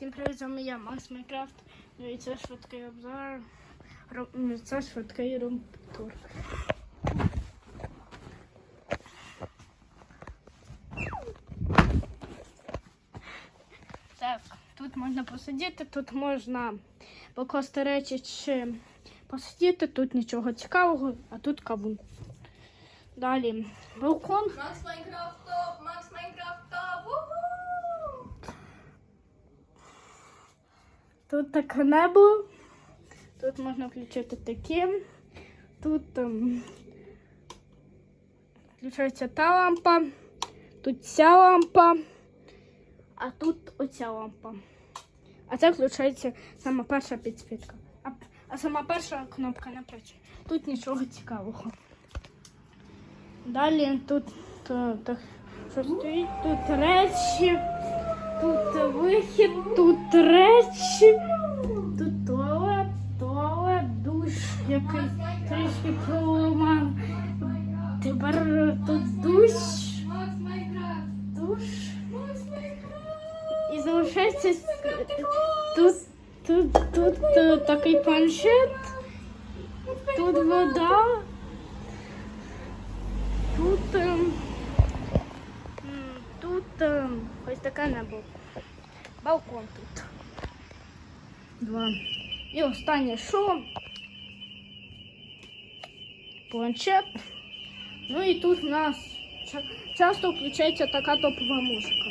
Всім привіт, з вами я, Макс Майкрафт. Ну і це швидкий обзор. Ну, Це швидкий рум-тур. Так, тут можна посидіти, тут можна покласти речі чи посидіти, тут нічого цікавого, а тут кавун. Далі балкон. Макс Майнкрафт Макс Майнкрафт Тут таке небо. Тут можна включити таке. Тут ем, включається та лампа, тут ця лампа, а тут оця лампа. А це включається сама перша підсвітка. А, а сама перша кнопка не працює. Тут нічого цікавого. Далі тут е, так, що стоїть, тут речі, тут вихід, тут речі, тут туалет, туалет, душ, який трішки проламав. Тепер тут душ, душ. І залишається тут, тут, тут е, такий планшет, тут вода, тут, ем, тут ем, ось таке небо. Балкон тут. Два. І останнє що? Планшет. Ну і тут у нас часто включається така топова музика.